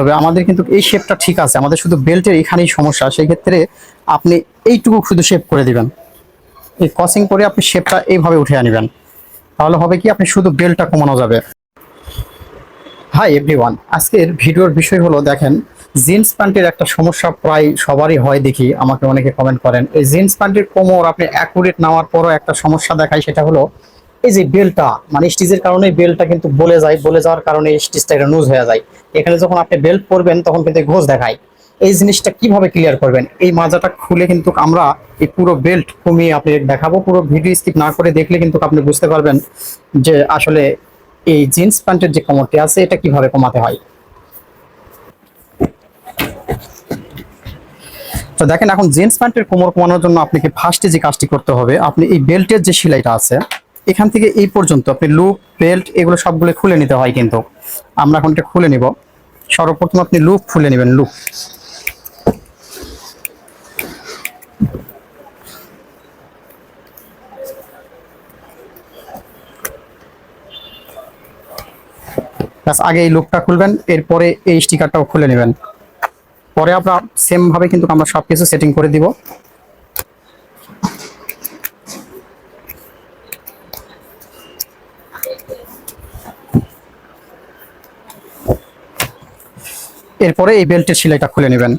হবে। আমাদের কিন্তু এই শেপটা ঠিক আছে। আমাদের শুধু বেল্টের এখানেই সমস্যা। সেই ক্ষেত্রে আপনি এইটুকু শুধু শেপ করে দিবেন। এই ক্রসিং করে আপনি শেপটা এইভাবে উঠে আনবেন। তাহলে হবে কি, আপনি শুধু বেল্টটা কমানো যাবে। হাই এভরিওয়ান আজকের ভিডিওর বিষয় হলো, দেখেন জিন্স প্যান্টের একটা সমস্যা প্রায় সবারই হয় দেখি। আমাকে অনেকে কমেন্ট করেন। এই জিন্স প্যান্টের কোমর আপনি অ্যাকুরেট নেওয়ার পরও একটা সমস্যা দেখায়, সেটা হলো এই যে বেলটা মানে স্টিচের কারণে বেলটা কিন্তু বলে যায়, বলে যাওয়ার কারণে স্টিচটা এটা লুজ হয়ে যায়। এখানে যখন আপনি বেল্ট পরবেন, তখন কিন্তু ঘোষ দেখায়। এই জিনিসটা কীভাবে ক্লিয়ার করবেন? এই মাজাটা খুলে কিন্তু আমরা এই পুরো বেল্ট কমিয়ে আপনি দেখাবো। পুরো ভিডিও স্কিপ না করে দেখলে কিন্তু আপনি বুঝতে পারবেন যে আসলে এই জিন্স প্যান্টের যে কোমরটি আছে, এটা কীভাবে কমাতে হয়। তো দেখেন, এখন জিন্স প্যান্টের কোমর কমানোর জন্য আপনাকে ফার্স্টে যে কাজটি করতে হবে, আপনি এই বেল্টের যে সেলাইটা আছে এখান থেকে এই পর্যন্ত আপনি লুপ বেল্ট এগুলো সবগুলো খুলে নিতে হয় কিন্তু। আমরা এখন এটা খুলে নিব। সর্বপ্রথম আপনি লুপ খুলে নেবেন লুপ আগে এই লুকটা খুলবেন, এরপরে এই স্টিকারটাও খুলে নেবেন। পরে আমরা সেম ভাবে কিন্তু আমরা সবকিছু সেটিং করে দিব। এরপরে এই বেল্টের সেলাইটা খুলে নেবেন।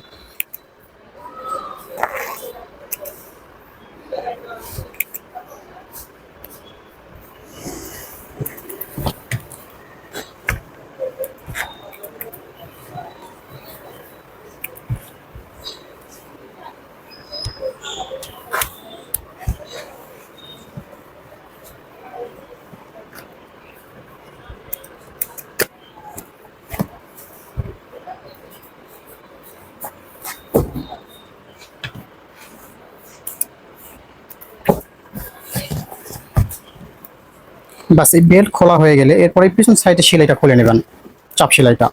বাস এই বেল্ট খোলা হয়ে গেলে এরপরে পিছন সাইডে সেলাইটা খুলে নেবেন চাপ সেলাইটা।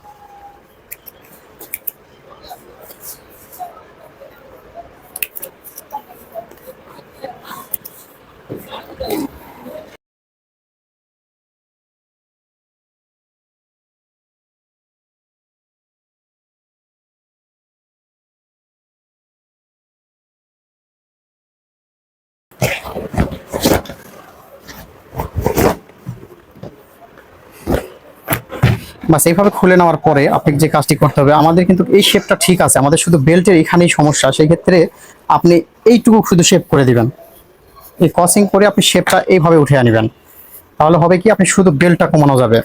বাস, এইভাবে খুলে নেওয়ার পরে আপনাকে যে কাজটি করতে হবে, আমাদের কিন্তু এই শেপটা ঠিক আছে। আমাদের শুধু বেল্টের এখানেই সমস্যা সেই ক্ষেত্রে আপনি এইটুকু শুধু শেপ করে দিবেন। এই ক্রসিং করে আপনি শেপটা এইভাবে উঠে আনবেন। তাহলে হবে কি, আপনি শুধু বেল্টটা কমানো যাবে।